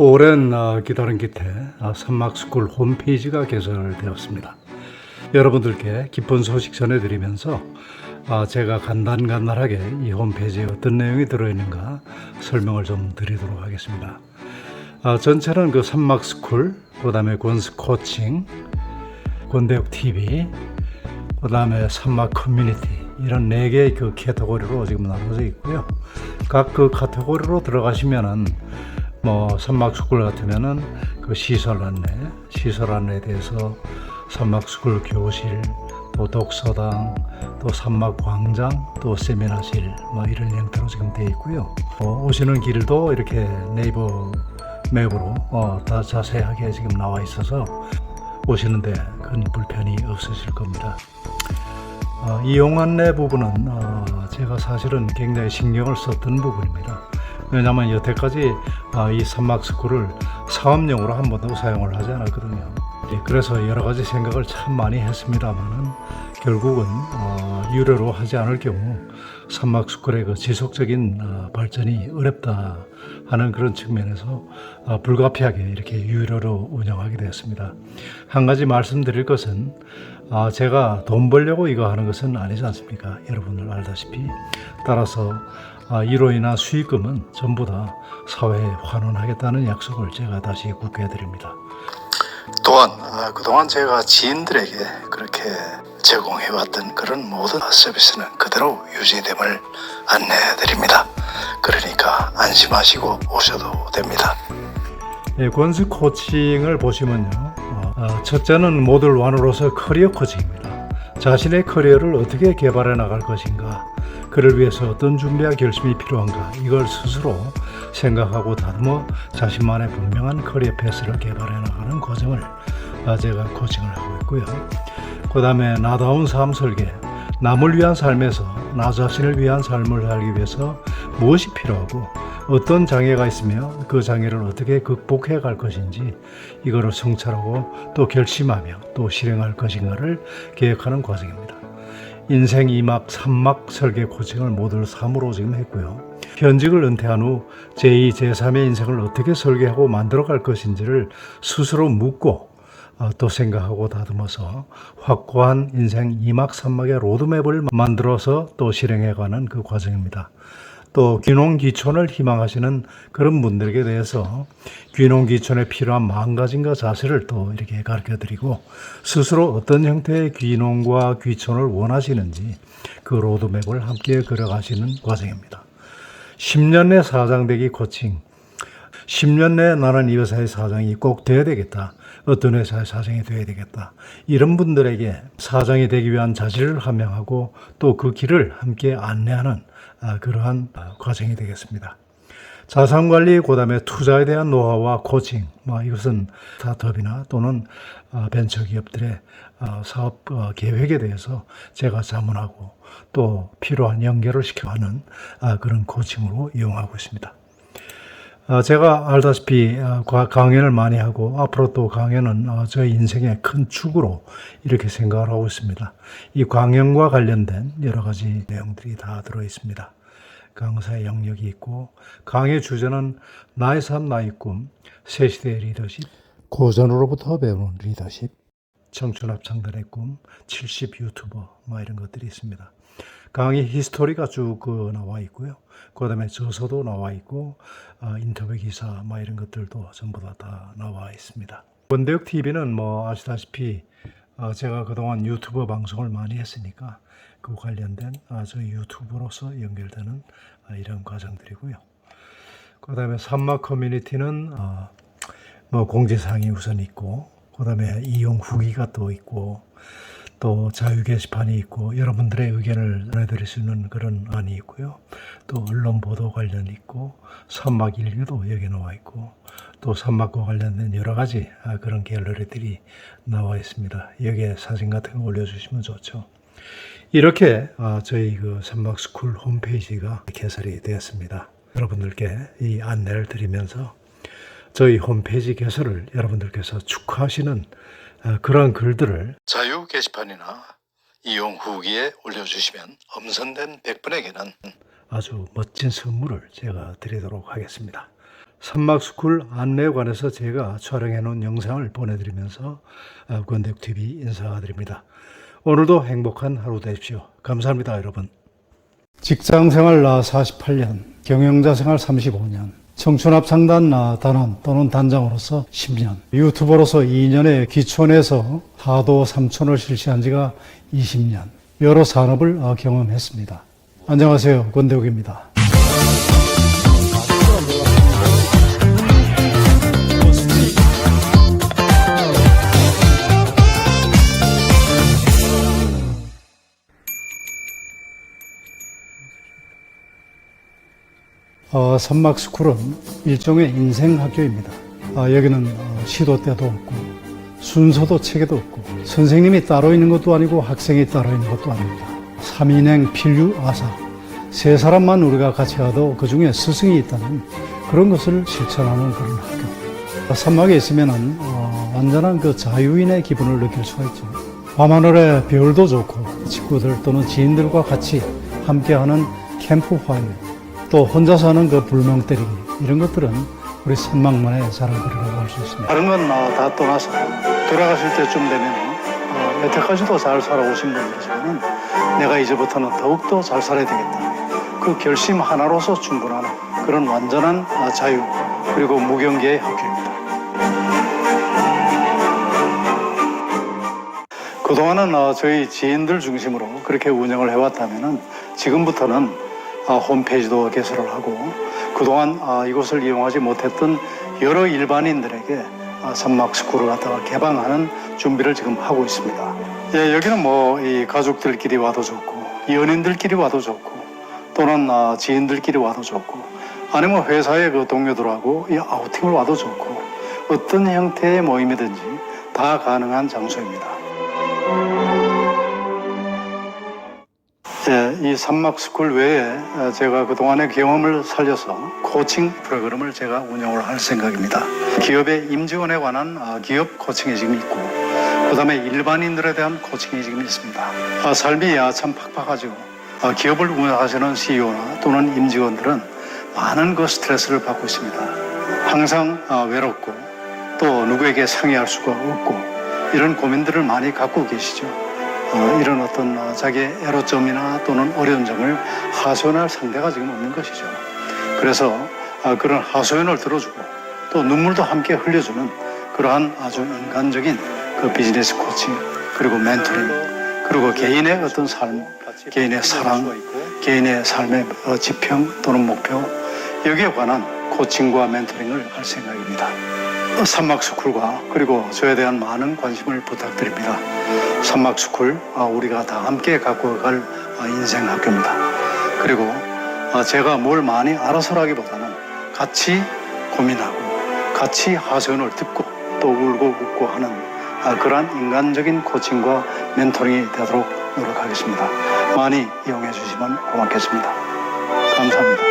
오랜 어, 기다림 끝에 어, 산막스쿨 홈페이지가 개설되었습니다. 여러분들께 기쁜 소식 전해드리면서 어, 제가 간단간단하게 이 홈페이지에 어떤 내용이 들어있는가 설명을 좀 드리도록 하겠습니다. 어, 전체는 그 산막스쿨, 그 다음에 권스 코칭, 권대역 TV, 그 다음에 산막 커뮤니티 이런 네 개의 그 카테고리로 지금 나눠져 있고요. 각 그 카테고리로 들어가시면은 뭐 산막스쿨 같으면은 그 시설 안내, 시설 안내에 대해서 산막스쿨 교실, 또 독서당, 또 산막광장, 또 세미나실 뭐 이런 형태로 지금 되어 있고요. 어, 오시는 길도 이렇게 네이버 맵으로 어, 다 자세하게 지금 나와 있어서 오시는데 큰 불편이 없으실 겁니다. 어, 이용 안내 부분은 어, 제가 사실은 굉장히 신경을 썼던 부분입니다. 왜냐하면 여태까지 아, 이 산막스쿨을 사업용으로 한 번도 사용을 하지 않았거든요. 예, 그래서 여러 가지 생각을 참 많이 했습니다만은 결국은 어, 유료로 하지 않을 경우 산막 스쿨의 그 지속적인 어, 발전이 어렵다 하는 그런 측면에서 어, 불가피하게 이렇게 유료로 운영하게 되었습니다. 한 가지 말씀드릴 것은 아, 제가 돈 벌려고 이거 하는 것은 아니지 않습니까? 여러분들 알다시피. 따라서 아, 이로 인한 수익금은 전부 다 사회에 환원하겠다는 약속을 제가 다시 굳게 해드립니다. 또한 아, 그동안 제가 지인들에게 그렇게 제공해왔던 그런 모든 서비스는 그대로 유지됨을 안내해드립니다. 그러니까 안심하시고 오셔도 됩니다. 예, 권수 코칭을 보시면요. 어, 어, 첫째는 모듈 1으로서 커리어 코칭입니다. 자신의 커리어를 어떻게 개발해 나갈 것인가, 그를 위해서 어떤 준비와 결심이 필요한가, 이걸 스스로 생각하고 다듬어 자신만의 분명한 커리어 패스를 개발해 나가는 과정을 아, 제가 코칭을 하고 있고요. 그 다음에 나다운 삶 설계, 남을 위한 삶에서 나 자신을 위한 삶을 살기 위해서 무엇이 필요하고 어떤 장애가 있으며 그 장애를 어떻게 극복해 갈 것인지 이거를 성찰하고 또 결심하며 또 실행할 것인가를 계획하는 과정입니다. 인생 2막, 3막 설계 코칭을 모두 3으로 지금 했고요. 현직을 은퇴한 후 제2, 제3의 인생을 어떻게 설계하고 만들어 갈 것인지를 스스로 묻고 어, 또 생각하고 다듬어서 확고한 인생 2막, 3막의 로드맵을 만들어서 또 실행해가는 그 과정입니다. 또 귀농귀촌을 희망하시는 그런 분들에게 대해서 귀농귀촌에 필요한 마음가짐과 자세를 또 이렇게 가르쳐 드리고 스스로 어떤 형태의 귀농과 귀촌을 원하시는지 그 로드맵을 함께 그려가시는 과정입니다. 10년 내 사장되기 코칭 10년 내에 나는 이 회사의 사장이 꼭 돼야 되겠다. 어떤 회사의 사장이 돼야 되겠다. 이런 분들에게 사장이 되기 위한 자질을 함양하고 또 그 길을 함께 안내하는 아, 그러한 아, 과정이 되겠습니다. 자산관리, 그 다음에 투자에 대한 노하우와 코칭, 뭐 이것은 스타트업이나 또는 아, 벤처기업들의 아, 사업 어, 계획에 대해서 제가 자문하고 또 필요한 연결을 시켜하는 아, 그런 코칭으로 이용하고 있습니다. 아, 제가 알다시피 아, 과- 강연을 많이 하고 앞으로 또 강연은 어, 저희 인생의 큰 축으로 이렇게 생각을 하고 있습니다. 이 강연과 관련된 여러 가지 내용들이 다 들어 있습니다. 강사의 영역이 있고 강의 주제는 나의 삶 나의 꿈, 새 시대의 리더십, 고전으로부터 배우는 리더십, 청춘 합창단의 꿈, 70 유튜버 뭐 이런 것들이 있습니다. 강의 히스토리가 쭉 그 나와 있고요. 그 다음에 저서도 나와 있고 어, 인터뷰 기사 뭐 이런 것들도 전부 다, 다 나와 있습니다. 원대역 TV는 뭐 아시다시피 어, 제가 그동안 유튜버 방송을 많이 했으니까 그 관련된 아, 저희 유튜브로서 연결되는 아, 이런 과정들이고요. 그 다음에 산막 커뮤니티는 어, 뭐 공지사항이 우선 있고 그 다음에 이용 후기가 또 있고 또 자유 게시판이 있고 여러분들의 의견을 전해드릴 수 있는 그런 안이 있고요. 또 언론 보도 관련 있고 산막 일기도 여기 나와 있고 또 산막과 관련된 여러 가지 아, 그런 갤러리들이 나와 있습니다. 여기에 사진 같은 거 올려주시면 좋죠. 이렇게 아, 저희 그 산막 스쿨 홈페이지가 개설이 되었습니다. 여러분들께 이 안내를 드리면서 저희 홈페이지 개설을 여러분들께서 축하하시는 아, 그런 글들을 자유 게시판이나 이용 후기에 올려주시면 엄선된 100분에게는 아주 멋진 선물을 제가 드리도록 하겠습니다. 산막스쿨 안내에 관해서 제가 촬영해 놓은 영상을 보내드리면서 어, 권대국TV 인사드립니다. 오늘도 행복한 하루 되십시오. 감사합니다, 여러분. 직장생활 나 48년, 경영자생활 35년, 청춘합창단 나 단원 또는 단장으로서 10년, 유튜버로서 2년의 기촌에서 하도 3촌을 실시한 지가 20년, 여러 산업을 어, 경험했습니다. 안녕하세요, 권대욱입니다. 어, 선막스쿨은 일종의 인생 학교입니다. 아, 여기는 어, 시도 때도 없고 순서도 체계도 없고 선생님이 따로 있는 것도 아니고 학생이 따로 있는 것도 아닙니다. 삼인행 필류 아사 세 사람만 우리가 같이 가도 그 중에 스승이 있다는 그런 것을 실천하는 그런 학교. 산막에 있으면은 어, 완전한 그 자유인의 기분을 느낄 수가 있죠. 밤하늘에 별도 좋고 친구들 또는 지인들과 같이 함께하는 캠프 화일 또 혼자서 하는 그 불멍 때리기 이런 것들은 우리 산막만의 자랑거리라고 할 수 있습니다. 다른 건 다 떠나서 돌아가실 때쯤 되면 어, 여태까지도 잘 살아오신 분들이지만 내가 이제부터는 더욱더 잘 살아야 되겠다. 그 결심 하나로서 충분한 그런 완전한 아, 자유 그리고 무경계의 학교입니다. 그동안은 어, 저희 지인들 중심으로 그렇게 운영을 해왔다면 지금부터는 아, 홈페이지도 개설을 하고 그동안 아, 이곳을 이용하지 못했던 여러 일반인들에게 아, 산막 스쿨을 갖다가 개방하는 준비를 지금 하고 있습니다. 예, 여기는 뭐 이 가족들끼리 와도 좋고 연인들끼리 와도 좋고 또는 아, 지인들끼리 와도 좋고 아니면 회사의 그 동료들하고 이 아우팅을 와도 좋고 어떤 형태의 모임이든지 다 가능한 장소입니다. 이 산막스쿨 외에 어, 제가 그동안의 경험을 살려서 코칭 프로그램을 제가 운영을 할 생각입니다. 기업의 임직원에 관한 아, 기업 코칭이 지금 있고 그 다음에 일반인들에 대한 코칭이 지금 있습니다. 아, 삶이 아, 참 팍팍하죠. 아, 기업을 운영하시는 CEO나 또는 임직원들은 많은 그 스트레스를 받고 있습니다. 항상 아, 외롭고 또 누구에게 상의할 수가 없고 이런 고민들을 많이 갖고 계시죠. 어, 이런 어떤 어, 자기의 애로점이나 또는 어려운 점을 하소연할 상대가 지금 없는 것이죠. 그래서 아, 그런 하소연을 들어주고 또 눈물도 함께 흘려주는 그러한 아주 인간적인 그 비즈니스 코칭 그리고 멘토링 그리고 개인의 어떤 삶, 개인의 사랑, 개인의 삶의 어, 지평 또는 목표 여기에 관한 코칭과 멘토링을 할 생각입니다. 어, 산막스쿨과 그리고 저에 대한 많은 관심을 부탁드립니다. 산막스쿨 아, 우리가 다 함께 갖고 갈 아, 인생 학교입니다. 그리고 아, 제가 뭘 많이 알아서라기보다는 같이 고민하고 같이 하소연을 듣고 또 울고 웃고 하는 아, 그러한 인간적인 코칭과 멘토링이 되도록 노력하겠습니다. 많이 이용해 주시면 고맙겠습니다. 감사합니다.